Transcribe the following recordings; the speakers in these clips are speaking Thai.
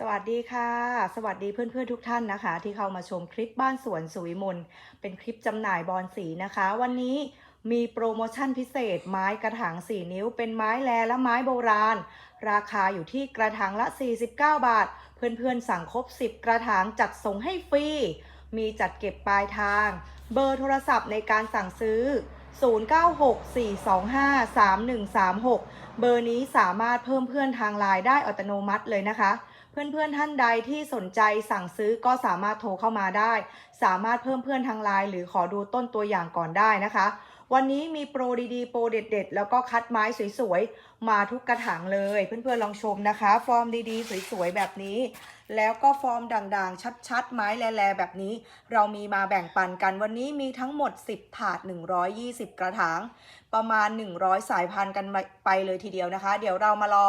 สวัสดีค่ะ สวัสดีเพื่อนๆทุกท่านนะคะ ที่เข้ามาชมคลิปบ้านสวนสุวิมลเป็นคลิปจำหน่ายบอนสีนะคะ วันนี้มีโปรโมชั่นพิเศษ ไม้กระถาง 4 นิ้ว เป็นไม้แลและไม้โบราณ ราคาอยู่ที่กระถางละ 49 บาท เพื่อนๆสั่งครบ 10 กระถางจัดส่งให้ฟรี มีจัดเก็บปลายทาง เบอร์โทรศัพท์ในการสั่งซื้อ 0964253136 เบอร์นี้สามารถเพิ่มเพื่อนทางไลน์ได้อัตโนมัติเลยนะคะ เพื่อนๆท่านใดที่สนใจสั่งซื้อก็สามารถโทรเข้ามาได้ สามารถเพิ่มเพื่อนทางไลน์หรือขอดูต้นตัวอย่างก่อนได้นะคะ วันนี้มีโปรดีๆ โปรเด็ดๆ แล้วก็คัดไม้สวยๆ มาทุกกระถางเลย เพื่อนๆลองชมนะคะ ฟอร์มดีๆ สวยๆ แบบนี้ แล้วก็ฟอร์มด่างๆ ชัดๆ ไม้แลๆแบบนี้ เรามีมาแบ่งปันกันวันนี้มีทั้งหมด 10 ถาด 120 กระถาง ประมาณ 100 สายพันธุ์กันไปเลยทีเดียวนะคะ เดี๋ยวเรามารอ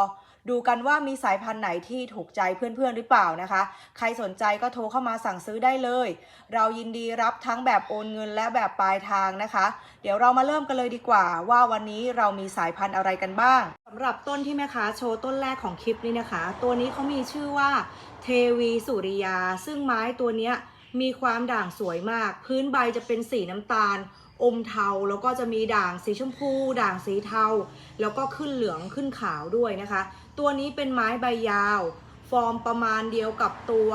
ดูกันว่ามีสายพันธุ์ไหนที่ถูกใจเพื่อนๆหรือเปล่านะคะ ใครสนใจก็โทรเข้ามาสั่งซื้อได้เลย เรายินดีรับทั้งแบบโอนเงินและแบบปลายทางนะคะ เดี๋ยวเรามาเริ่มกันเลยดีกว่า ว่าวันนี้เรามีสายพันธุ์อะไรกันบ้างสำหรับต้นที่แม่ค้าโชว์ต้นแรกของคลิปนี้นะคะ ตัวนี้เขามีชื่อว่าเทวีสุริยา ซึ่งไม้ตัวเนี้ยมีความด่างสวยมาก พื้นใบจะเป็นสีน้ำตาล อมเทาแล้วก็จะมีด่างสีชมพู ด่างสีเทา แล้วก็ขึ้นเหลืองขึ้นขาวด้วยนะคะ ตัวนี้เป็นไม้ใบยาว ฟอร์มประมาณเดียวกับตัว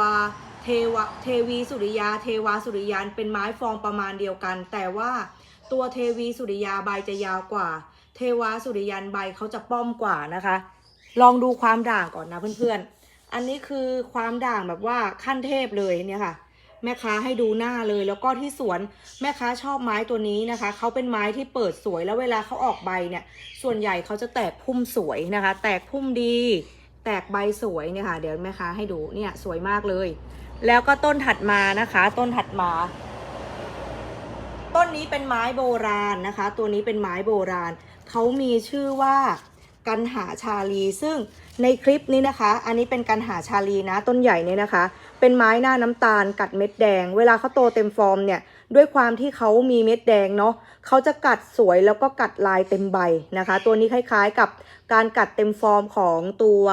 เทวะเทวีสุริยา เทวาสุริยานเป็นไม้ฟอร์มประมาณเดียวกัน แต่ว่าตัวเทวีสุริยาใบจะยาวกว่า เทวาสุริยันใบเขาจะป้อมกว่านะคะ ลองดูความด่างก่อนนะเพื่อนๆ อันนี้คือความด่างแบบว่าขั้นเทพเลยเนี่ยค่ะ แม่ค้าให้ดูหน้าเลย แล้วก็ที่สวนแม่ค้าชอบไม้ตัวนี้นะคะเขาเป็นไม้ที่เปิดสวยแล้วเวลาเขาออกใบเนี่ย ส่วนใหญ่เขาจะแตกพุ่มสวยนะคะ แตกพุ่มดี แตกใบสวยเนี่ยค่ะเดี๋ยวแม่ค้าให้ดูเนี่ยสวยมากเลย แล้วก็ต้นถัดมานะคะ ต้นถัดมาต้นนี้เป็นไม้โบราณนะคะ ตัวนี้เป็นไม้โบราณ เขามีชื่อว่า กันหาชาลี ซึ่งในคลิปนี้นะคะ อันนี้เป็นกันหาชาลีนะ ต้นใหญ่เนี่ยนะคะ เป็นไม้หน้าน้ำตาล กัดเม็ดแดง เวลาเขาโตเต็มฟอร์มเนี่ยด้วยความที่เขามีเม็ดแดงเนาะเขาจะกัดสวยแล้วก็กัดลายเต็มใบนะคะ ตัวนี้คล้ายๆกับการกัดเต็มฟอร์มของตัว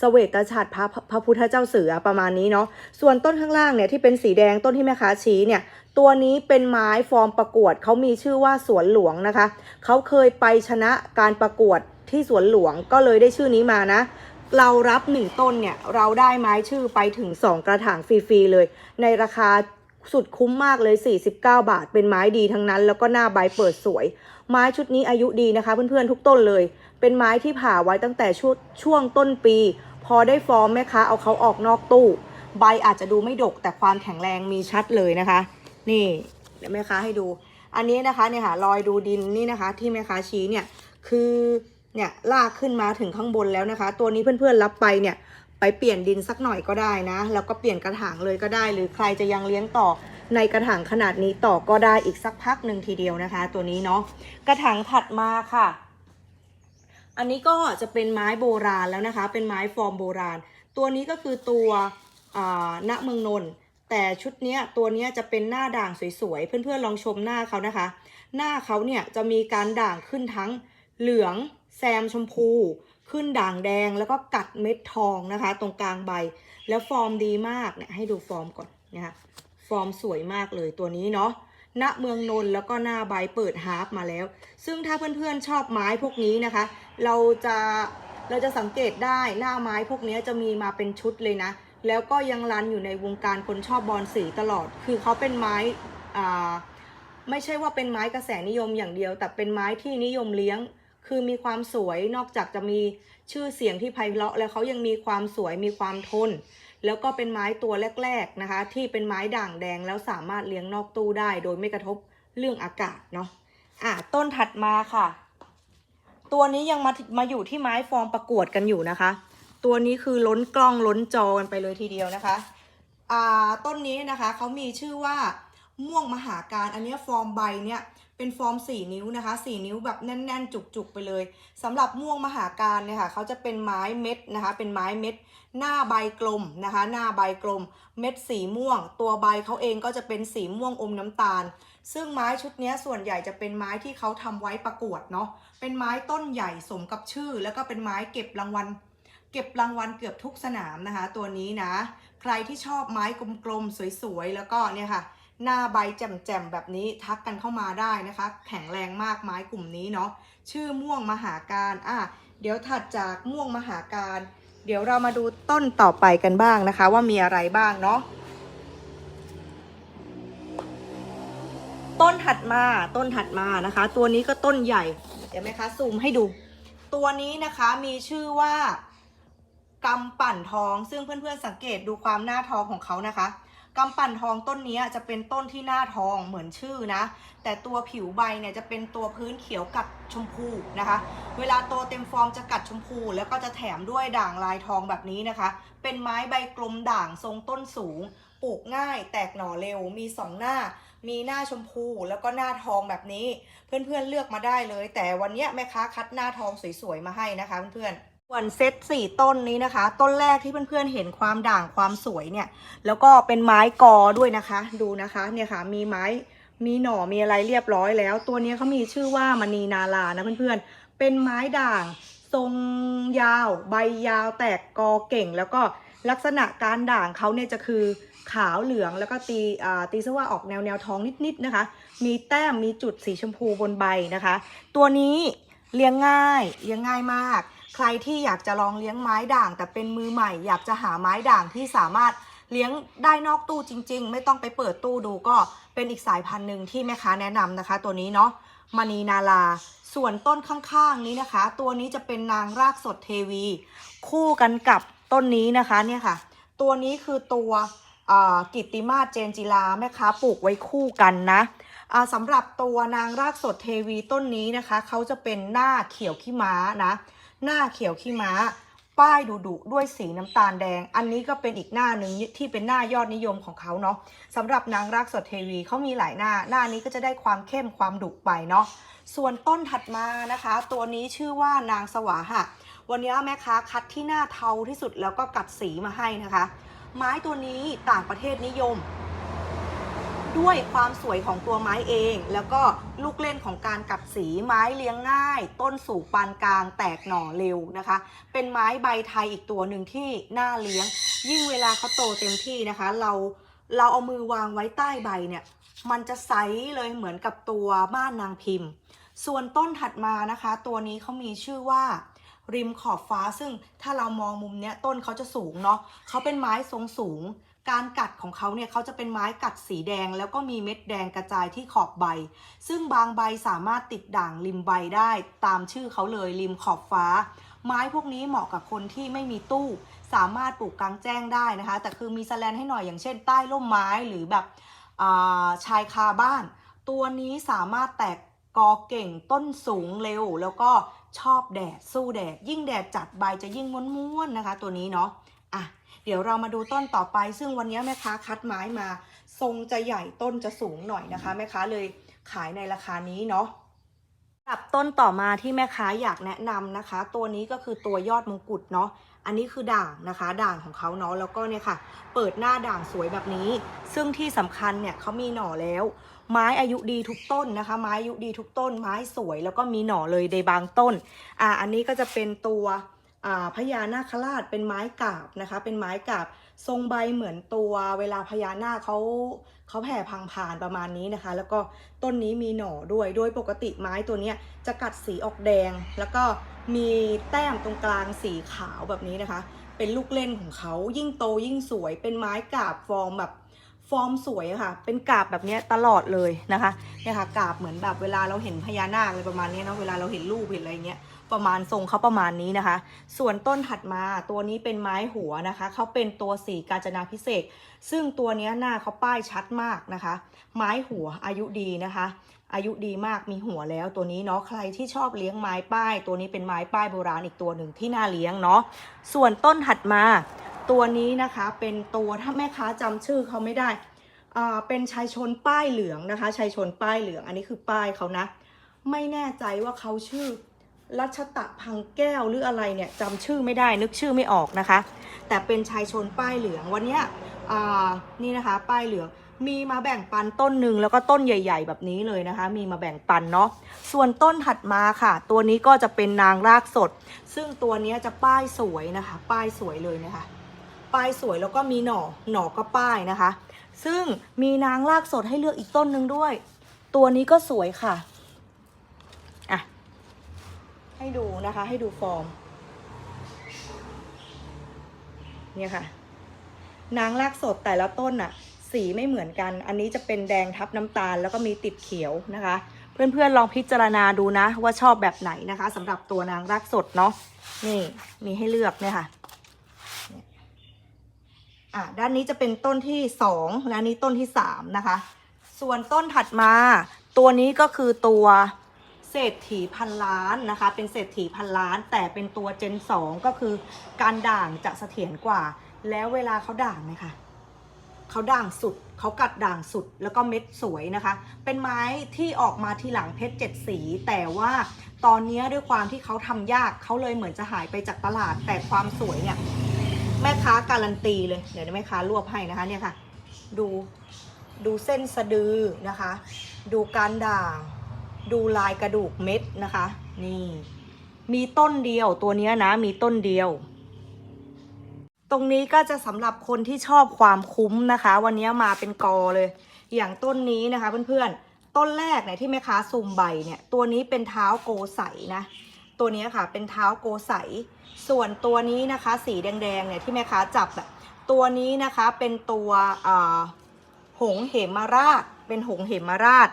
สเวตฉัตรพระพระพุทธเจ้าเสือประมาณนี้เนาะ ส่วนต้นข้างล่างเนี่ยที่เป็นสีแดงต้นที่แม่ค้าชี้เนี่ย ตัวนี้เป็นไม้ฟอร์มประกวดเขามีชื่อว่าสวนหลวงนะคะ เขาเคยไปชนะการประกวด ที่สวนหลวงก็เลยได้ชื่อนี้มานะ เรารับหนึ่งต้นเนี่ย เราได้ไม้ชื่อไปถึง2กระถางฟรีๆเลย ในราคาสุดคุ้มมากเลย 49 บาท เป็นไม้ดีทั้งนั้น แล้วก็หน้าใบเปิดสวย ไม้ชุดนี้อายุดีนะคะ เพื่อนๆทุกต้นเลย เป็นไม้ที่ผ่าไว้ตั้งแต่ช่วงช่วงต้นปี พอได้ฟอร์มแม่ค้าเอาเขาออกนอกตู้ ใบอาจจะดูไม่ดกแต่ความแข็งแรงมีชัดเลยนะคะ นี่เดี๋ยวแม่ค้าให้ดู อันนี้นะคะเนี่ยค่ะรอยดูดินนี่นะคะ ที่แม่ค้าชี้เนี่ยคือ เนี่ยลากขึ้นมาถึงข้างบนแล้วนะคะ ตัวนี้เพื่อนๆรับไปเนี่ยไปเปลี่ยนดินสักหน่อยก็ได้นะ แล้วก็เปลี่ยนกระถางเลยก็ได้ หรือใครจะยังเลี้ยงต่อในกระถางขนาดนี้ต่อก็ได้อีกสักพักหนึ่งทีเดียวนะคะ ตัวนี้เนาะกระถางถัดมาค่ะ อันนี้ก็จะเป็นไม้โบราณแล้วนะคะ เป็นไม้ฟอร์มโบราณ ตัวนี้ก็คือตัวณเมืองนนท์แต่ชุดเนี้ยตัวนี้จะเป็นหน้าด่างสวยๆเพื่อนๆลองชมหน้าเขานะคะ หน้าเขาเนี่ยจะมีการด่างขึ้นทั้งเหลือง แซมชมพู ขึ้นด่างแดงแล้วก็กัดเม็ดทองนะคะ ตรงกลางใบ แล้วฟอร์มดีมากเนี่ยให้ดูฟอร์มก่อนนะคะฟอร์มสวยมากเลยตัวนี้เนาะณเมืองนนท์แล้วก็หน้าใบเปิดฮาร์ปมาแล้ว ซึ่งถ้าเพื่อนๆชอบไม้พวกนี้นะคะ เราจะเราจะสังเกตได้หน้าไม้พวกนี้จะมีมาเป็นชุดเลยนะ แล้วก็ยังรันอยู่ในวงการคนชอบบอลสีตลอด คือเขาเป็นไม้อ่าไม่ใช่ว่าเป็นไม้กระแสนิยมอย่างเดียว แต่เป็นไม้ที่นิยมเลี้ยง คือมีความสวยนอกจากจะมีชื่อเสียงที่ไพเราะแล้วเขายังมีความสวยมีความทน แล้วก็เป็นไม้ตัวแรก ๆนะคะ ที่เป็นไม้ด่างแดงแล้วสามารถเลี้ยงนอกตู้ได้ โดยไม่กระทบเรื่องอากาศเนาะอะต้นถัดมาค่ะ ตัวนี้ยังมามาอยู่ที่ไม้ฟอร์มประกวดกันอยู่นะคะ ตัวนี้คือล้นกล้องล้นจอกันไปเลยทีเดียวนะคะอ่าต้นนี้นะคะเขามีชื่อว่าม่วงมหาการอันนี้ฟอร์มใบเนี่ย เป็นฟอร์ม 4 นิ้วนะคะ 4 นิ้วแบบแน่น ๆ จุกๆไปเลยสำหรับม่วงมหาการเนี่ยค่ะเขาจะเป็นไม้เม็ดนะคะ เป็นไม้เม็ด หน้าใบกลมนะคะ หน้าใบกลม เม็ดสีม่วง ตัวใบเขาเองก็จะเป็นสีม่วงอมน้ำตาล ซึ่งไม้ชุดนี้ส่วนใหญ่จะเป็นไม้ที่เขาทำไว้ประกวดเนาะเป็นไม้ต้นใหญ่สมกับชื่อ แล้วก็เป็นไม้เก็บรางวัลเก็บรางวัลเกือบทุกสนามนะคะ ตัวนี้นะ ใครที่ชอบไม้กลมๆสวยๆ แล้วก็เนี่ยค่ะ หน้าใบแจ่มๆแบบนี้ทักกันเข้ามาได้นะคะ แข็งแรงมากไม้กลุ่มนี้เนาะชื่อม่วงมหาการอะเดี๋ยวถัดจากม่วงมหาการ เดี๋ยวเรามาดูต้นต่อไปกันบ้างนะคะ ว่ามีอะไรบ้างเนาะต้นถัดมาต้นถัดมานะคะ ตัวนี้ก็ต้นใหญ่ เดี๋ยวไหมคะซูมให้ดู ตัวนี้นะคะมีชื่อว่ากำปั่นทองซึ่งเพื่อนๆสังเกตดูความหน้าทองของเขานะคะ กำปั่นทองต้นนี้จะเป็นต้นที่หน้าทองเหมือนชื่อนะ แต่ตัวผิวใบเนี่ยจะเป็นตัวพื้นเขียวกัดชมพูนะคะ เวลาโตเต็มฟอร์มจะกัดชมพู แล้วก็จะแถมด้วยด่างลายทองแบบนี้นะคะ เป็นไม้ใบกลมด่างทรงต้นสูง ปลูกง่าย แตกหน่อเร็ว มีสองหน้า มีหน้าชมพูแล้วก็หน้าทองแบบนี้ เพื่อนๆเลือกมาได้เลย แต่วันเนี้ยแม่ค้าคัดหน้าทองสวยๆมาให้นะคะเพื่อนๆ ส่วนเซตสี่ต้นนี้นะคะ ต้นแรกที่เพื่อนๆเห็นความด่างความสวยเนี่ย แล้วก็เป็นไม้กอด้วยนะคะ ดูนะคะเนี่ยค่ะมีไม้มีหน่อมีอะไรเรียบร้อยแล้ว ตัวนี้เขามีชื่อว่ามณีนาลานะเพื่อนๆ เป็นไม้ด่าง ทรงยาว ใบยาวแตกกอเก่ง แล้วก็ลักษณะการด่างเขาเนี่ยจะคือขาวเหลืองแล้วก็ตีอ่าตีซะว่าออกแนวแนวท้องนิดๆนะคะ มีแต้มมีจุดสีชมพูบนใบนะคะ ตัวนี้เลี้ยงง่ายเลี้ยงง่ายมาก ใครที่อยากจะลองเลี้ยงไม้ด่าง แต่เป็นมือใหม่ อยากจะหาไม้ด่างที่สามารถเลี้ยงได้นอกตู้จริง ๆ ไม่ต้องไปเปิดตู้ดูก็เป็นอีกสายพันธุ์หนึ่งที่แม่ค้าแนะนำนะคะ ตัวนี้เนาะมณีนาลา ส่วนต้นข้างๆนี้นะคะ ตัวนี้จะเป็นนางรากสดเทวี คู่กันกับต้นนี้นะคะเนี่ยค่ะ ตัวนี้คือตัวกิตติมาเจนจิลาแม่ค้าปลูกไว้คู่กันนะสำหรับตัวนางรากสดเทวีต้นนี้นะคะ เขาจะเป็นหน้าเขียวขี้ม้านะ หน้าเขียวขี้ม้า ป้ายดุดุด้วยสีน้ำตาลแดง อันนี้ก็เป็นอีกหน้าหนึ่งที่เป็นหน้ายอดนิยมของเขาเนาะสำหรับนางรากสดเทวีเขามีหลายหน้า หน้านี้ก็จะได้ความเข้มความดุไปเนาะส่วนต้นถัดมานะคะ ตัวนี้ชื่อว่านางสวาหะวันนี้แม่ค้าคัดที่หน้าเทาที่สุดแล้วก็กัดสีมาให้นะคะ ไม้ตัวนี้ต่างประเทศนิยม ด้วยความสวยของตัวไม้เอง แล้วก็ลูกเล่นของการกัดสีไม้เลี้ยงง่าย ต้นสูงปานกลางแตกหน่อเร็วนะคะ เป็นไม้ใบไทยอีกตัวหนึ่งที่น่าเลี้ยง ยิ่งเวลาเขาโตเต็มที่นะคะ เราเราเอามือวางไว้ใต้ใบเนี่ย มันจะใสเลยเหมือนกับตัวบ้านนางพิมพ์ ส่วนต้นถัดมานะคะ ตัวนี้เขามีชื่อว่าริมขอบฟ้าซึ่งถ้าเรามองมุมเนี้ยต้นเขาจะสูงเนาะเขาเป็นไม้ทรงสูง การกัดของเขาเนี่ยเขาจะเป็นไม้กัดสีแดง แล้วก็มีเม็ดแดงกระจายที่ขอบใบ ซึ่งบางใบสามารถติดด่างริมใบได้ตามชื่อเขาเลยริมขอบฟ้า ไม้พวกนี้เหมาะกับคนที่ไม่มีตู้ สามารถปลูกกลางแจ้งได้นะคะ แต่คือมีสแลนให้หน่อยอย่างเช่นใต้ร่มไม้หรือแบบาชายคาบ้าน ตัวนี้สามารถแตกกอเก่งต้นสูงเร็ว แล้วก็ชอบแดดสู้แดด ยิ่งแดดจัดใบจะยิ่งม้วนๆนะคะ ตัวนี้เนาะอะ ดี๋ยวเรามาดูต้นต่อไป ซึ่งวันนี้แม่ค้าคัดไม้มา ทรงจะใหญ่ต้นจะสูงหน่อยนะคะ แม่ค้าเลยขายในราคานี้เนาะสำหรับต้นต่อมาที่แม่ค้าอยากแนะนำนะคะ ตัวนี้ก็คือตัวยอดมงกุฎเนาะอันนี้คือด่างนะคะ ด่างของเขาเนาะแล้วก็เนี่ยค่ะ เปิดหน้าด่างสวยแบบนี้ ซึ่งที่สำคัญเนี่ยเขามีหน่อแล้ว ไม้อายุดีทุกต้นนะคะ ไม้อายุดีทุกต้น ไม้สวยแล้วก็มีหน่อเลยในบางต้นอ่าอันนี้ก็จะเป็นตัว พญานาคราชเป็นไม้กาบนะคะ เป็นไม้กาบทรงใบเหมือนตัวเวลาพญานาคเขาเขาแผ่พังผ่านประมาณนี้นะคะ แล้วก็ต้นนี้มีหน่อด้วยโดยปกติไม้ตัวนี้จะกัดสีออกแดง แล้วก็มีแต้มตรงกลางสีขาวแบบนี้นะคะ เป็นลูกเล่นของเขายิ่งโตยิ่งสวย เป็นไม้กาบฟอร์มแบบฟอร์มสวยค่ะ เป็นกาบแบบนี้ตลอดเลยนะคะเนี่ยค่ะกาบเหมือนแบบเวลาเราเห็นพญานาคอะไรประมาณนี้เนาะเวลาเราเห็นรูปเห็นอะไรเงี้ย ประมาณทรงเขาประมาณนี้นะคะ ส่วนต้นถัดมาตัวนี้เป็นไม้หัวนะคะเขาเป็นตัวสีกาญจนาพิเศษ ซึ่งตัวนี้หน้าเขาป้ายชัดมากนะคะ ไม้หัวอายุดีนะคะ อายุดีมากมีหัวแล้วตัวนี้เนาะใครที่ชอบเลี้ยงไม้ป้าย ตัวนี้เป็นไม้ป้ายโบราณอีกตัวหนึ่งที่น่าเลี้ยงเนาะส่วนต้นถัดมา ตัวนี้นะคะเป็นตัวถ้าแม่ค้าจำชื่อเขาไม่ได้อ่าเป็นชายชนป้ายเหลืองนะคะชายชนป้ายเหลืองอันนี้คือป้ายเขานะไม่แน่ใจว่าเขาชื่อ รัชตะพังแก้วหรืออะไรเนี่ยจำชื่อไม่ได้นึกชื่อไม่ออกนะคะ แต่เป็นชายชนป้ายเหลืองวันนี้นี่นะคะ ป้ายเหลืองมีมาแบ่งปันต้นหนึ่งแล้วก็ต้นใหญ่ ๆ แบบนี้เลยนะคะ มีมาแบ่งปันเนาะส่วนต้นถัดมาค่ะ ตัวนี้ก็จะเป็นนางรากสด ซึ่งตัวนี้จะป้ายสวยนะคะ ป้ายสวยเลยนะคะ ป้ายสวยแล้วก็มีหน่อหน่อก็ป้ายนะคะ ซึ่งมีนางรากสดให้เลือกอีกต้นหนึ่งด้วย ตัวนี้ก็สวยค่ะ ให้ดูนะคะ ให้ดูฟอร์ม เนี่ยค่ะ นางรากสดแต่ละต้นน่ะสีไม่เหมือนกัน อันนี้จะเป็นแดงทับน้ำตาล แล้วก็มีติดเขียวนะคะ เพื่อนๆลองพิจารณาดูนะ ว่าชอบแบบไหนนะคะสำหรับตัวนางรากสดเนาะ นี่มีให้เลือกเนี่ยค่ะอะด้านนี้จะเป็นต้นที่สองและอันนี้ต้นที่สามนะคะ ส่วนต้นถัดมา ตัวนี้ก็คือตัว เศรษฐีพันล้านนะคะ เป็นเศรษฐีพันล้าน แต่เป็นตัวเจนสองก็คือการด่างจะเสถียรกว่า แล้วเวลาเขาด่างเนี่ยค่ะเขาด่างสุดเขากัดด่างสุดแล้วก็เม็ดสวยนะคะ เป็นไม้ที่ออกมาทีหลังเพชรเจ็ดสี แต่ว่าตอนนี้ด้วยความที่เขาทำยากเขาเลยเหมือนจะหายไปจากตลาด แต่ความสวยเนี่ยแม่ค้าการันตีเลยเดี๋ยวแม่ค้ารวบให้นะคะเนี่ยค่ะ ดูดูเส้นสะดือนะคะ ดูการด่าง ดูลายกระดูกเม็ดนะคะ นี่ มีต้นเดียวตัวเนี้ยนะ มีต้นเดียว ตรงนี้ก็จะสำหรับคนที่ชอบความคุ้มนะคะ วันนี้มาเป็นกอเลย อย่างต้นนี้นะคะเพื่อนๆ ต้นแรกเนี่ยที่แม่ค้าซูมใบเนี่ย ตัวนี้เป็นเท้าโกใสนะ ตัวนี้ค่ะเป็นเท้าโกใส ส่วนตัวนี้นะคะ สีแดงๆเนี่ยที่แม่ค้าจับตัวนี้นะคะเป็นตัวหงเหมราช เป็นหงเหมราช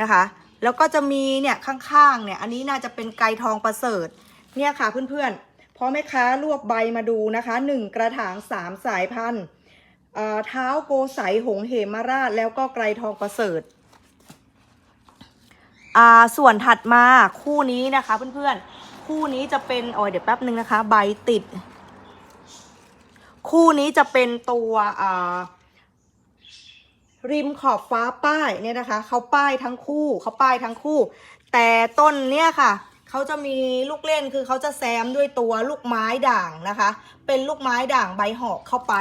นะคะ แล้วก็จะมีเนี่ยข้างๆเนี่ยอันนี้น่าจะเป็นไกรทองประเสริฐเนี่ยค่ะเพื่อนๆพอแม่ค้ารวบใบมาดูนะคะหนึ่งกระถางสามสายพันธุ์เอ่อเท้าโกใสหงเหมาราช แล้วก็ไกรทองประเสริฐอ่าส่วนถัดมาคู่นี้นะคะเพื่อนๆ คู่นี้จะเป็นอ้ยเดี๋ยวแป๊บนึงนะคะ ใบติด คู่นี้จะเป็นตัวอ่า ริมขอบฟ้าป้ายเนี่ยนะคะเขาป้ายทั้งคู่เขาป้ายทั้งคู่ แต่ต้นเนี่ยค่ะเขาจะมีลูกเล่นคือเขาจะแซมด้วยตัวลูกไม้ด่างนะคะ เป็นลูกไม้ด่างใบหอกเข้าไป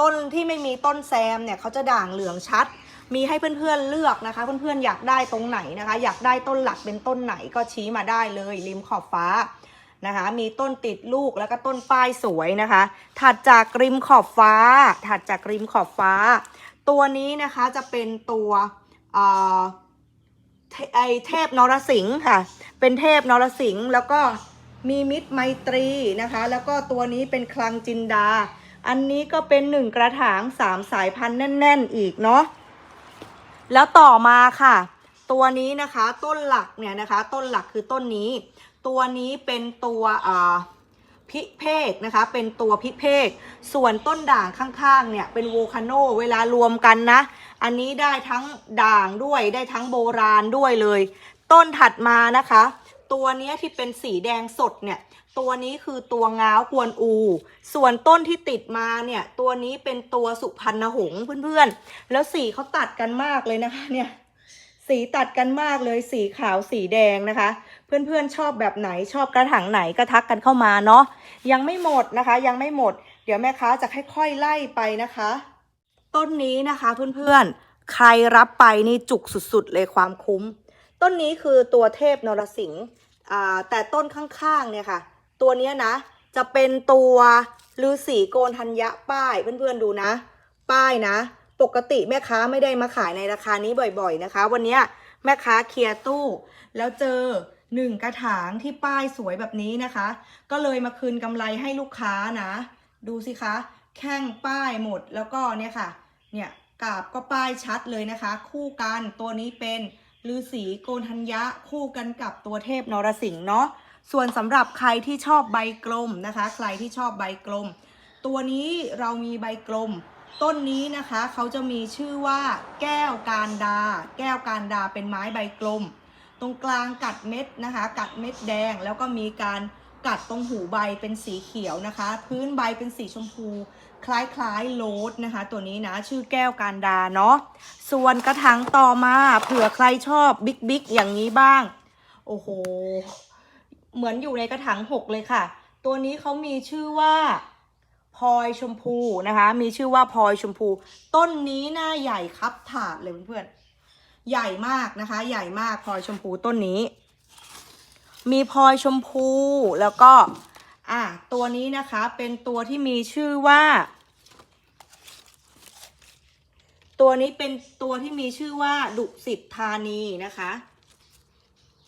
ต้นที่ไม่มีต้นแซมเนี่ยเขาจะด่างเหลืองชัด มีให้เพื่อนๆเลือกนะคะ เพื่อนๆอยากได้ตรงไหนนะคะ อยากได้ต้นหลักเป็นต้นไหนก็ชี้มาได้เลยริมขอบฟ้านะคะมีต้นติดลูกแล้วก็ต้นป้ายสวยนะคะ ถัดจากริมขอบฟ้า ถัดจากริมขอบฟ้า ตัวนี้นะคะจะเป็นตัวไอเทพนรสิงห์ค่ะ เป็นเทพนรสิงห์แล้วก็มีมิตรไมตรีนะคะ แล้วก็ตัวนี้เป็นคลังจินดา อันนี้ก็เป็นหนึ่งกระถางสามสายพันธุ์แน่น ๆ อีกเนาะแล้วต่อมาค่ะ ตัวนี้นะคะต้นหลักเนี่ยนะคะ ต้นหลักคือต้นนี้ ตัวนี้เป็นตัวอ่า พิเพกนะคะ เป็นตัวพิเพกส่วนต้นด่างข้างๆเนี่ยเป็นโวคาโนเวลารวมกันนะ อันนี้ได้ทั้งด่างด้วยได้ทั้งโบราณด้วยเลย ต้นถัดมานะคะ ตัวนี้ที่เป็นสีแดงสดเนี่ยตัวนี้คือตัวง้าวกวนอู ส่วนต้นที่ติดมาเนี่ยตัวนี้เป็นตัวสุพรรณหงส์เพื่อนๆ แล้วสีเขาตัดกันมากเลยนะคะเนี่ยสีตัดกันมากเลยสีขาวสีแดงนะคะ เพื่อนๆชอบแบบไหนชอบกระถางไหนก็ทักกันเข้ามาเนาะยังไม่หมดนะคะ ยังไม่หมด เดี๋ยวแม่ค้าจะค่อยๆไล่ไปนะคะ ต้นนี้นะคะเพื่อนๆใครรับไปนี่จุกสุดๆเลยความคุ้ม ต้นนี้คือตัวเทพนรสิงห์แต่ต้นข้างๆเนี่ยค่ะ ตัวนี้นะ จะเป็นตัวฤาษีโกนธัญญะป้ายเพื่อนๆดูนะ ป้ายนะ ปกติแม่ค้าไม่ได้มาขายในราคานี้บ่อยๆนะคะ วันนี้แม่ค้าเคลียร์ตู้ แล้วเจอ หนึ่งกระถางที่ป้ายสวยแบบนี้นะคะ ก็เลยมาคืนกำไรให้ลูกค้านะ ดูสิคะ แข้งป้ายหมดแล้วก็เนี่ยค่ะ เนี่ยกาบก็ป้ายชัดเลยนะคะ คู่กันตัวนี้เป็นฤาษีโกนธัญญะคู่กันกับตัวเทพนรสิงห์เนาะส่วนสำหรับใครที่ชอบใบกลมนะคะ ใครที่ชอบใบกลม ตัวนี้เรามีใบกลม ต้นนี้นะคะเขาจะมีชื่อว่าแก้วการดา แก้วการดาเป็นไม้ใบกลม ตรงกลางกัดเม็ดนะคะ กัดเม็ดแดงแล้วก็มีการกัดตรงหูใบเป็นสีเขียวนะคะ พื้นใบเป็นสีชมพู คล้ายๆโลดนะคะ ตัวนี้นะชื่อแก้วการดาเนาะส่วนกระถางต่อมาเผื่อใครชอบบิ๊กบิ๊กอย่างนี้บ้าง โอ้โห เหมือนอยู่ในกระถางหกเลยค่ะ ตัวนี้เขามีชื่อว่าพพลอยชมพูนะคะ มีชื่อว่าพลอยชมพู ต้นนี้หน้าใหญ่ครับถาดเลยเพื่อนๆ ใหญ่มากนะคะ ใหญ่มากพลอยชมพูต้นนี้ มีพลอยชมพูแล้วก็อะตัวนี้นะคะเป็นตัวที่มีชื่อว่า ตัวนี้เป็นตัวที่มีชื่อว่าดุสิตธานีนะคะ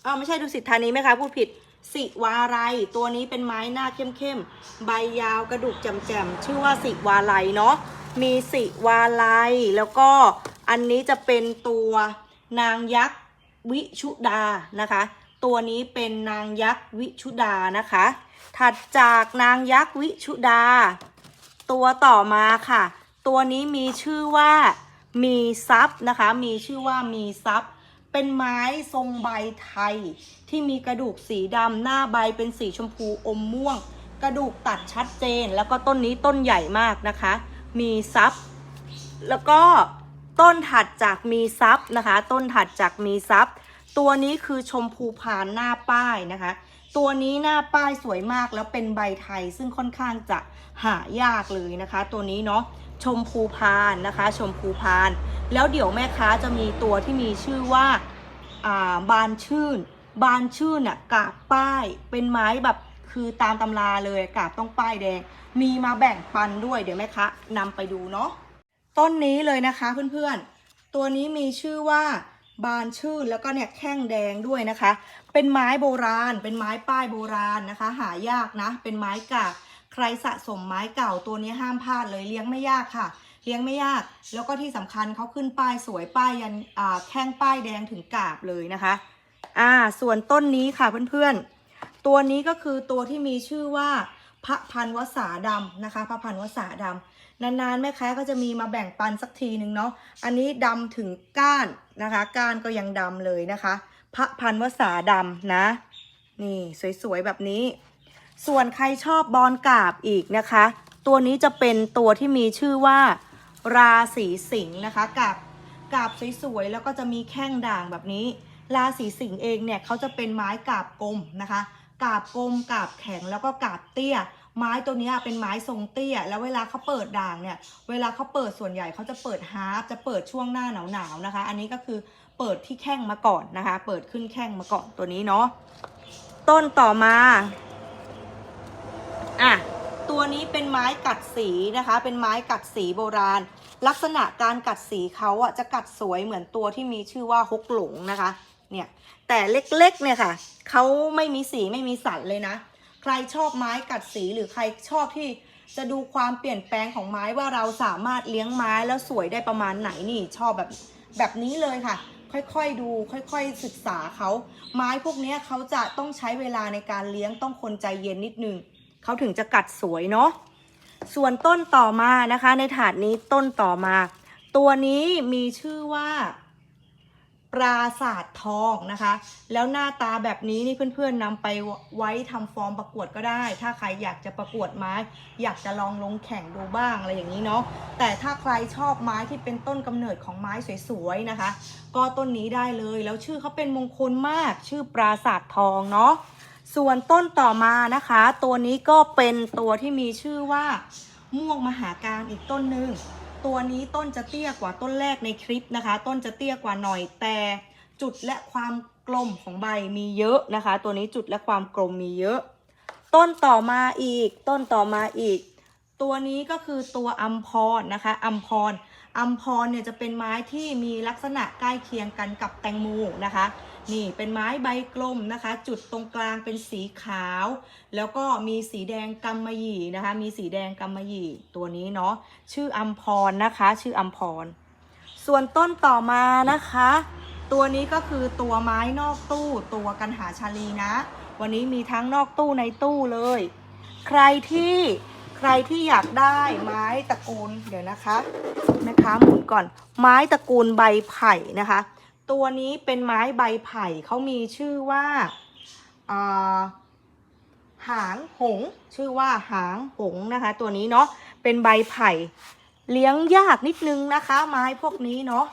อ้าวไม่ใช่ดุสิตธานีไหมคะพูดผิดสิวาไรตัวนี้เป็นไม้หน้าเข้มๆ ใบยาวกระดูกแจ่มๆ ชื่อว่าสิวาไลเนาะมีสิวาไลแล้วก็ อันนี้จะเป็นตัวนางยักษ์วิชุดานะคะ ตัวนี้เป็นนางยักษ์วิชุดานะคะ ถัดจากนางยักษ์วิชุดา ตัวต่อมาค่ะ ตัวนี้มีชื่อว่ามีซับนะคะ มีชื่อว่ามีซับเป็นไม้ทรงใบไทย ที่มีกระดูกสีดำหน้าใบเป็นสีชมพูอมม่วง กระดูกตัดชัดเจน แล้วก็ต้นนี้ต้นใหญ่มากนะคะ มีซับแล้วก็ ต้นถัดจากมีซับนะคะ ต้นถัดจากมีซับตัวนี้คือชมพูพานหน้าป้ายนะคะ ตัวนี้หน้าป้ายสวยมากแล้วเป็นใบไทยซึ่งค่อนข้างจะหายากเลยนะคะ ตัวนี้เนาะชมพูพานนะคะ ชมพูพาน แล้วเดี๋ยวแม่ค้าจะมีตัวที่มีชื่อว่าอ่าบานชื่น บานชื่นอะกาบป้ายเป็นไม้แบบคือตามตำราเลยกาบต้องป้ายแดง มีมาแบ่งปันด้วยเดี๋ยวแม่ค้านำไปดูเนาะ ต้นนี้เลยนะคะเพื่อนๆ ตัวนี้มีชื่อว่าบานชื่นแล้วก็เนี่ยแข้งแดงด้วยนะคะ เป็นไม้โบราณ เป็นไม้ป้ายโบราณนะคะ หายากนะ เป็นไม้กาบใครสะสมไม้เก่าตัวนี้ห้ามพลาดเลยเลี้ยงไม่ยากค่ะ เลี้ยงไม่ยาก แล้วก็ที่สำคัญเขาขึ้นป้ายสวยป้ายยันแข้งป้ายแดงถึงกาบเลยนะคะอ่าส่วนต้นนี้ค่ะเพื่อนๆ ตัวนี้ก็คือตัวที่มีชื่อว่า พระพันวษาดำนะคะ พระพันวษาดำนานๆแม่ค้าก็จะมีมาแบ่งปันสักทีหนึ่งเนาะอันนี้ดำถึงก้านนะคะ ก้านก็ยังดำเลยนะคะ พระพันวษาดำนะ นี่สวยๆแบบนี้ ส่วนใครชอบบอลกาบอีกนะคะ ตัวนี้จะเป็นตัวที่มีชื่อว่า ราศีสิงห์นะคะกาบกาบสวยๆแล้วก็จะมีแข้งด่างแบบนี้ ราศีสิงห์เองเนี่ยเขาจะเป็นไม้กาบกลมนะคะ กาบกลมกาบแข็งแล้วก็กาบเตี้ย ไม้ตัวนี้เป็นไม้ทรงเตี้ย แล้วเวลาเขาเปิดด่างเนี่ย เวลาเขาเปิดส่วนใหญ่เขาจะเปิดฮาร์ปจะเปิดช่วงหน้าหนาวๆนะคะ อันนี้ก็คือเปิดที่แข้งมาก่อนนะคะ เปิดขึ้นแข้งมาก่อนตัวนี้เนาะต้นต่อมาอะตัวนี้เป็นไม้กัดสีนะคะ เป็นไม้กัดสีโบราณ ลักษณะการกัดสีเขาอะจะกัดสวยเหมือนตัวที่มีชื่อว่าฮกหลงนะคะ เนี่ยแต่เล็กๆเนี่ยค่ะเขาไม่มีสีไม่มีสันเลยนะ ใครชอบไม้กัดสีหรือใครชอบที่จะดูความเปลี่ยนแปลงของไม้ว่าเราสามารถเลี้ยงไม้แล้วสวยได้ประมาณไหนนี่ชอบแบบแบบนี้เลยค่ะ ค่อยๆดู ค่อยๆศึกษาเขาไม้พวกนี้เขาจะต้องใช้เวลาในการเลี้ยงต้องคนใจเย็นนิดนึงเขาถึงจะกัดสวยเนาะส่วนต้นต่อมานะคะ ในถาดนี้ต้นต่อมา ตัวนี้มีชื่อว่า ปราศาสตร์ทองนะคะ แล้วหน้าตาแบบนี้นี่เพื่อนๆนำไปไว้ทำฟอร์มประกวดก็ได้ ถ้าใครอยากจะประกวดไม้ อยากจะลองลงแข่งดูบ้างอะไรอย่างนี้เนาะแต่ถ้าใครชอบไม้ที่เป็นต้นกำเนิดของไม้สวยๆนะคะ ก็ต้นนี้ได้เลยแล้วชื่อเขาเป็นมงคลมาก ชื่อปราศาสตร์ทองเนาะส่วนต้นต่อมานะคะ ตัวนี้ก็เป็นตัวที่มีชื่อว่าม่วงมหาการอีกต้นหนึ่ง ตัวนี้ต้นจะเตี้ยกว่าต้นแรกในคลิปนะคะ ต้นจะเตี้ยกว่าหน่อยแต่จุดและความกลมของใบมีเยอะนะคะ ตัวนี้จุดและความกลมมีเยอะ ต้นต่อมาอีก ต้นต่อมาอีก ตัวนี้ก็คือตัวอัมพรนะคะอัมพรอัมพรเนี่ยจะเป็นไม้ที่มีลักษณะใกล้เคียงกันกับแตงโมนะคะ นี่เป็นไม้ใบกลมนะคะ จุดตรงกลางเป็นสีขาว แล้วก็มีสีแดงกำมะหยี่นะคะ มีสีแดงกำมะหยี่ตัวนี้เนาะชื่ออัมพรนะคะ ชื่ออัมพร ส่วนต้นต่อมานะคะ ตัวนี้ก็คือตัวไม้นอกตู้ตัวกันหาชาลีนะ วันนี้มีทั้งนอกตู้ในตู้เลย ใครที่ใครที่อยากได้ไม้ตระกูลเดี๋ยวนะคะแม่ค้าหมุนก่อน ไม้ตระกูลใบไผ่นะคะ ตัวนี้เป็นไม้ใบไผ่เขามีชื่อว่าหางหง ชื่อว่าหางหงนะคะ ตัวนี้เนาะเป็นใบไผ่เลี้ยงยากนิดนึงนะคะ ไม้พวกนี้เนาะ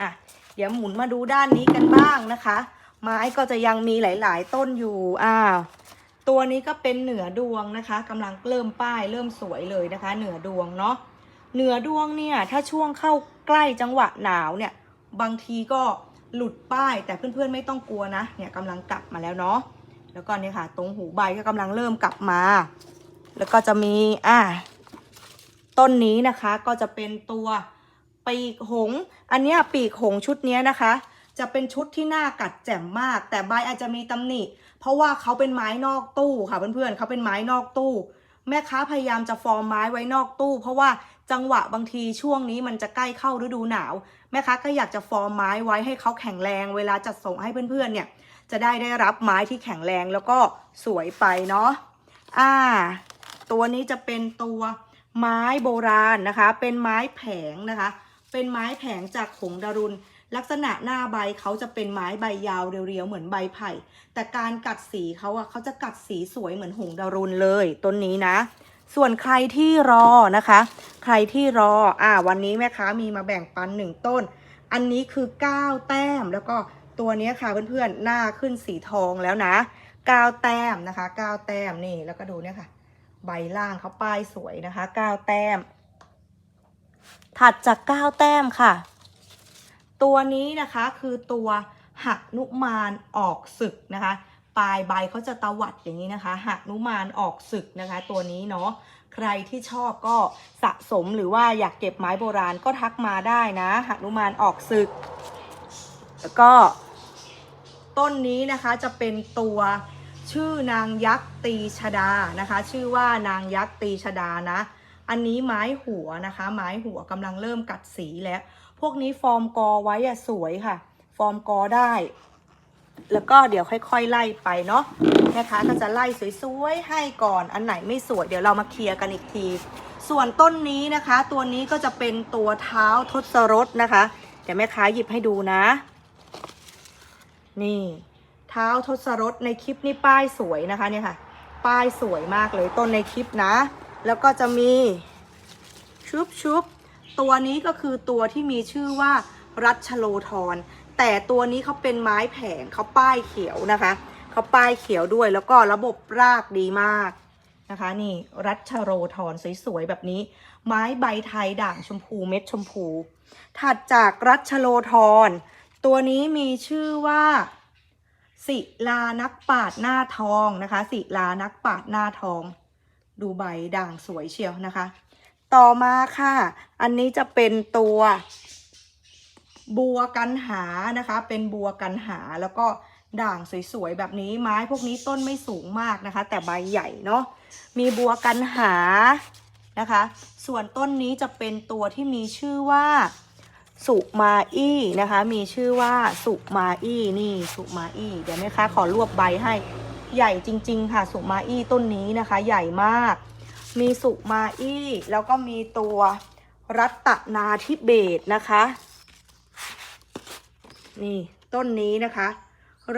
อะเดี๋ยวหมุนมาดูด้านนี้กันบ้างนะคะ ไม้ก็จะยังมีหลาย ๆ ต้นอยู่อ้าวตัวนี้ก็เป็นเหนือดวงนะคะกำลังเริ่มป้ายเริ่มสวยเลยนะคะ เหนือดวงเนาะเหนือดวงเนี่ยถ้าช่วงเข้าใกล้จังหวะหนาวเนี่ย บางทีก็หลุดป้ายแต่เพื่อนๆไม่ต้องกลัวนะ เนี่ยกำลังกลับมาแล้วเนาะแล้วก็เนี่ยค่ะ ตรงหูใบก็กำลังเริ่มกลับมา แล้วก็จะมีอะต้นนี้นะคะก็จะเป็นตัวปีกหง อันเนี้ยปีกหงชุดนี้นะคะ จะเป็นชุดที่หน้ากัดแจ่มมาก แต่ใบอาจจะมีตำหนิ เพราะว่าเขาเป็นไม้นอกตู้ค่ะเพื่อนๆเขาเป็นไม้นอกตู้ แม่ค้าพยายามจะฟอร์มไม้ไว้นอกตู้ เพราะว่าจังหวะบางทีช่วงนี้มันจะใกล้เข้าฤดูหนาว แม่ค้าก็อยากจะฟอร์มไม้ไว้ให้เขาแข็งแรง เวลาจัดส่งให้เพื่อนๆเนี่ย จะได้ได้รับไม้ที่แข็งแรงแล้วก็สวยไปเนาะอ่า ตัวนี้จะเป็นตัวไม้โบราณนะคะ เป็นไม้แผงนะคะ เป็นไม้แผงจากหงดารุณ ลักษณะหน้าใบเขาจะเป็นไม้ใบยาวเรียวๆเหมือนใบไผ่ แต่การกัดสีเขาอะเขาจะกัดสีสวยเหมือนหงดารุณเลยต้นนี้นะ ส่วนใครที่รอนะคะ ใครที่รออ่าวันนี้แม่ค้ามีมาแบ่งปันหนึ่งต้น อันนี้คือ 9 แต้มแล้วก็ตัวนี้ค่ะเพื่อนๆหน้าขึ้นสีทองแล้วนะ 9 แต้มนะคะ 9 แต้มนี่แล้วก็ดูเนี่ยค่ะ ใบล่างเขาป้ายสวยนะคะ 9 แต้ม ถัดจาก 9 แต้มค่ะ ตัวนี้นะคะคือตัวหักนุมานออกศึกนะคะ ปลายใบเขาจะตวัดอย่างนี้นะคะหักนุมานออกศึกนะคะ ตัวนี้เนาะใครที่ชอบก็สะสมหรือว่าอยากเก็บไม้โบราณก็ทักมาได้นะหักนุมานออกศึก แล้วก็ ต้นนี้นะคะจะเป็นตัวชื่อนางยักษ์ตีชดานะคะ ชื่อว่านางยักษ์ตีชดานะ อันนี้ไม้หัวนะคะ ไม้หัวกำลังเริ่มกัดสีแล้ว พวกนี้ฟอร์มกอไว้อะสวยค่ะ ฟอร์มกอได้ แล้วก็เดี๋ยวค่อย ๆ ไล่ไปเนาะนะคะก็จะไล่สวยๆให้ก่อนอันไหนไม่สวยเดี๋ยวเรามาเคลียร์กันอีกที ส่วนต้นนี้นะคะ ตัวนี้ก็จะเป็นตัวเท้าทศรถนะคะเดี๋ยวแม่ค้าหยิบให้ดูนะ นี่ เท้าทศรถในคลิปนี่ป้ายสวยนะคะเนี่ยค่ะ ป้ายสวยมากเลยต้นในคลิปนะ แล้วก็จะมีชุบชุบ ตัวนี้ก็คือตัวที่มีชื่อว่ารัชโลธรแต่ตัวนี้เขาเป็นไม้แผงเขาป้ายเขียวนะคะเขาป้ายเขียวด้วยแล้วก็ระบบรากดีมากนะคะ นี่รัชโลธรสวยๆแบบนี้ ไม้ใบไทยด่างชมพูเม็ดชมพู ถัดจากรัชโลธรตัวนี้มีชื่อว่าศิลานักปาดหน้าทองนะคะศิลานักปาดหน้าทอง ดูใบด่างสวยเชียวนะคะ ต่อมาค่ะ อันนี้จะเป็นตัวบัวกันหานะคะ เป็นบัวกันหาแล้วก็ด่างสวยๆแบบนี้ไม้พวกนี้ต้นไม่สูงมากนะคะ แต่ใบใหญ่เนาะมีบัวกันหานะคะ ส่วนต้นนี้จะเป็นตัวที่มีชื่อว่าสุมาอี้นะคะ มีชื่อว่าสุมาอี้นี่สุมาอี้เดี๋ยวแม่ค้าขอรวบใบให้ใหญ่จริง ๆ ค่ะสุมาอี้ต้นนี้นะคะ ใหญ่มาก มีสุมาอี้ แล้วก็มีตัวรัตนาทิเบตนะคะ นี่ต้นนี้นะคะ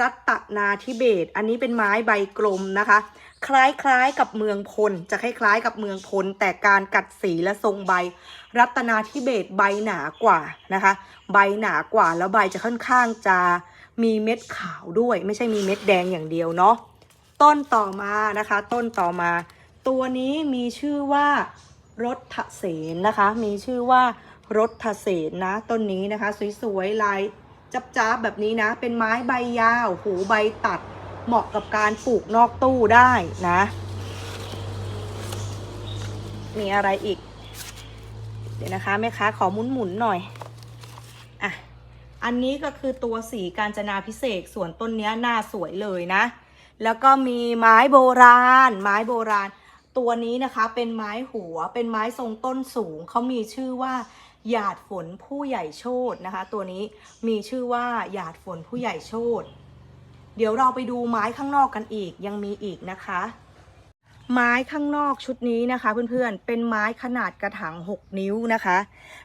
รัตนาทิเบต อันนี้เป็นไม้ใบกลมนะคะ คล้ายๆกับเมืองพล จะคล้ายๆกับเมืองพล แต่การกัดสีและทรงใบ รัตนาทิเบตใบหนากว่านะคะ ใบหนากว่าแล้วใบจะค่อนข้างจะมีเม็ดขาวด้วย ไม่ใช่มีเม็ดแดงอย่างเดียวเนาะ ต้นต่อมานะคะ ต้นต่อมา ตัวนี้มีชื่อว่ารถเสนนะคะ มีชื่อว่ารถเสนนะ ต้นนี้นะคะ สวยๆลายจับๆแบบนี้นะ เป็นไม้ใบยาว หูใบตัด เหมาะกับการปลูกนอกตู้ได้นะ มีอะไรอีก เดี๋ยวนะคะแม่ค้าขอหมุนๆหน่อย อะ อันนี้ก็คือตัวสีการจนาพิเศษ ส่วนต้นนี้หน้าสวยเลยนะ แล้วก็มีไม้โบราณ ไม้โบราณ ตัวนี้นะคะเป็นไม้หัวเป็นไม้ทรงต้นสูง เขามีชื่อว่าหยาดฝนผู้ใหญ่โชตนะคะ ตัวนี้มีชื่อว่าหยาดฝนผู้ใหญ่โชตเดี๋ยวเราไปดูไม้ข้างนอกกันอีกยังมีอีกนะคะ ไม้ข้างนอกชุดนี้นะคะ เพื่อนๆเป็นไม้ขนาดกระถาง 6 นิ้วนะคะ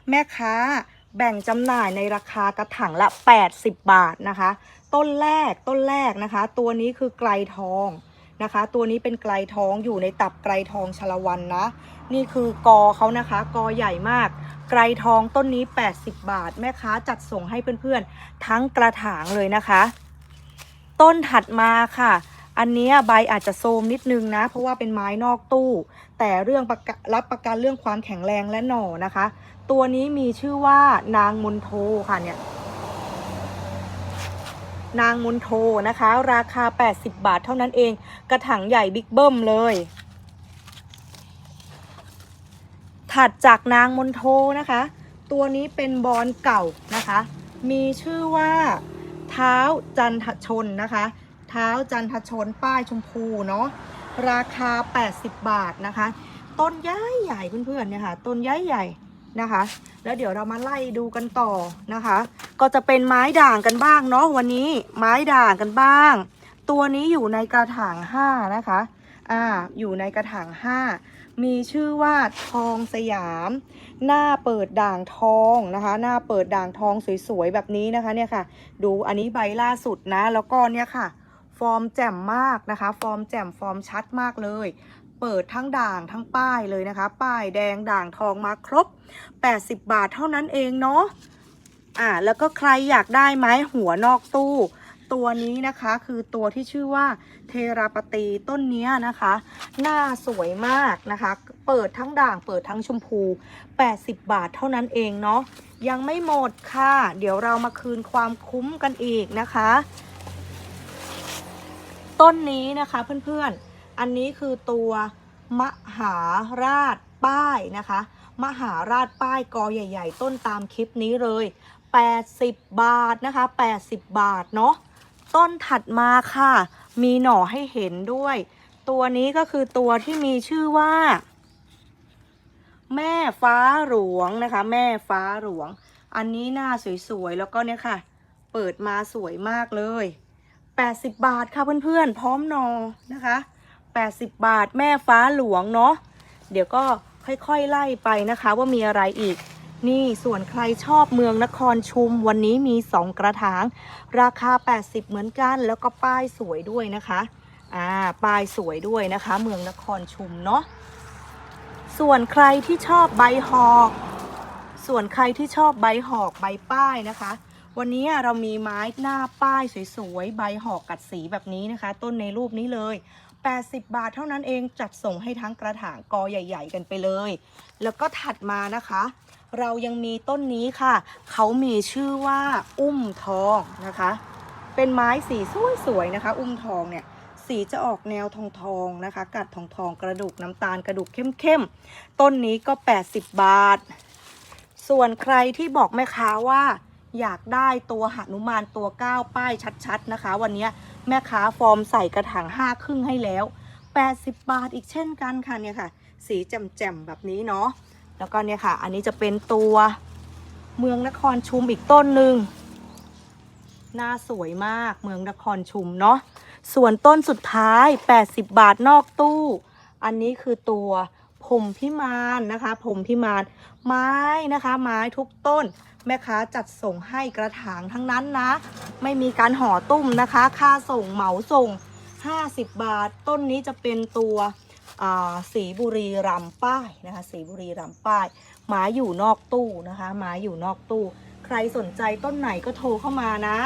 แม่ค้าแบ่งจำหน่ายในราคากระถางละ 80 บาทนะคะ ต้นแรกต้นแรกนะคะ ตัวนี้คือไกลทอง นะคะ ตัวนี้เป็นไกลทองอยู่ในตับไกลทองชลวันนะ นี่คือกอเขานะคะ กอใหญ่มาก ไกลทองต้นนี้ 80 บาท แม่ค้าจัดส่งให้เพื่อนๆ ทั้งกระถางเลยนะคะ ต้นถัดมาค่ะ อันนี้ใบอาจจะโทมนิดนึงนะ เพราะว่าเป็นไม้นอกตู้ แต่เรื่องรับประกันเรื่องความแข็งแรงและหน่อนะคะ ตัวนี้มีชื่อว่านางมุนโทค่ะเนี่ย นางมุนโทนะคะ ราคา 80 บาทเท่านั้นเอง กระถางใหญ่บิ๊กเบิ้มเลย ถัดจากนางมนโทนะคะ ตัวนี้เป็นบอลเก่านะคะ มีชื่อว่าเท้าจันทชนนะคะ เท้าจันทชนป้ายชมพูเนาะ ราคา 80 บาทนะคะ ต้นใหญ่ใหญ่เพื่อนๆเนี่ยค่ะ ต้นใหญ่ใหญ่ นะคะ แล้วเดี๋ยวเรามาไล่ดูกันต่อนะคะ ก็จะเป็นไม้ด่างกันบ้างเนาะวันนี้ไม้ด่างกันบ้าง ตัวนี้อยู่ในกระถาง5นะคะอ่าอยู่ในกระถาง5มีชื่อว่าทองสยาม หน้าเปิดด่างทองนะคะ หน้าเปิดด่างทองสวยๆแบบนี้นะคะเนี่ยค่ะ ดูอันนี้ใบล่าสุดนะ แล้วก็เนี่ยค่ะ ฟอร์มแจ่มมากนะคะ ฟอร์มแจ่มฟอร์มชัดมากเลย เปิดทั้งด่างทั้งป้ายเลยนะคะ ป้ายแดงด่างทองมาครบ 80 บาทเท่านั้นเองเนาะอ่าแล้วก็ใครอยากได้ไม้หัวนอกตู้ ตัวนี้นะคะคือตัวที่ชื่อว่าเทราปตีต้นเนี้ยนะคะ หน้าสวยมากนะคะ เปิดทั้งด่างเปิดทั้งชมพู 80 บาทเท่านั้นเองเนาะยังไม่หมดค่ะ เดี๋ยวเรามาคืนความคุ้มกันอีกนะคะ ต้นนี้นะคะเพื่อนๆ อันนี้คือตัวมหาราชป้ายนะคะ มหาราชป้ายกอใหญ่ ๆ ต้นตามคลิปนี้เลย 80 บาทนะคะ 80 บาทเนาะต้นถัดมาค่ะ มีหน่อให้เห็นด้วย ตัวนี้ก็คือตัวที่มีชื่อว่า แม่ฟ้าหลวงนะคะ แม่ฟ้าหลวง อันนี้หน้าสวยๆ แล้วก็เนี่ยค่ะ เปิดมาสวยมากเลย 80 บาทค่ะเพื่อนๆ พร้อมหนอนะคะ 80 บาท แม่ฟ้าหลวงเนาะเดี๋ยวก็ค่อยๆไล่ไปนะคะว่ามีอะไรอีก นี่ส่วนใครชอบเมืองนครชุมวันนี้มี 2 กระถาง ราคา 80 เหมือนกัน แล้วก็ป้ายสวยด้วยนะคะอ่าป้ายสวยด้วยนะคะ เมืองนครชุมเนาะส่วนใครที่ชอบใบหอก ส่วนใครที่ชอบใบหอกใบป้ายนะคะ วันนี้เรามีไม้หน้าป้ายสวยๆใบหอกกัดสีแบบนี้นะคะ ต้นในรูปนี้เลย 80 บาทเท่านั้นเองจัดส่งให้ทั้งกระถางกอใหญ่ ๆ กันไปเลย แล้วก็ถัดมานะคะ เรายังมีต้นนี้ค่ะ เขามีชื่อว่าอุ้มทองนะคะ เป็นไม้สีสวยๆนะคะ อุ้มทองเนี่ยสีจะออกแนวทองทองนะคะ กัดทองทองกระดูกน้ำตาลกระดูกเข้มๆ ต้นนี้ก็ 80 บาท ส่วนใครที่บอกแม่ค้าว่าอยากได้ตัวหนุมานตัวก้าวป้ายชัดๆนะคะ วันนี้ แม่ค้าฟอร์มใส่กระถางห้าครึ่งให้แล้ว 80 บาทอีกเช่นกันค่ะเนี่ยค่ะ สีแจ่มๆแบบนี้เนาะแล้วก็เนี่ยค่ะ อันนี้จะเป็นตัวเมืองนครชุมอีกต้นหนึ่งหน้าสวยมากเมืองนครชุมเนาะส่วนต้นสุดท้าย 80 บาทนอกตู้ อันนี้คือตัวผมพิมานนะคะ ผมพิมานไม้นะคะ ไม้ทุกต้น แม่ค้าจัดส่งให้กระถางทั้งนั้นนะ ไม่มีการห่อตุ้มนะคะ ค่าส่งเหมาส่ง 50 บาท ต้นนี้จะเป็นตัวสีบุรีรัมย์ป้ายนะคะ สีบุรีรัมย์ป้ายไม้อยู่นอกตู้นะคะไม้อยู่นอกตู้ ใครสนใจต้นไหนก็โทรเข้ามานะ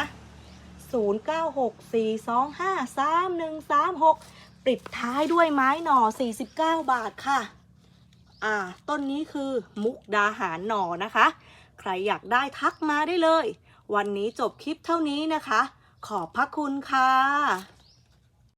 0964253136 ปิดท้ายด้วยไม้หน่อ 49 บาทค่ะ อ่า ต้นนี้คือมุกดาหารหน่อนะคะ ใครอยากได้ทักมาได้เลย วันนี้จบคลิปเท่านี้นะคะ ขอบพระคุณค่ะ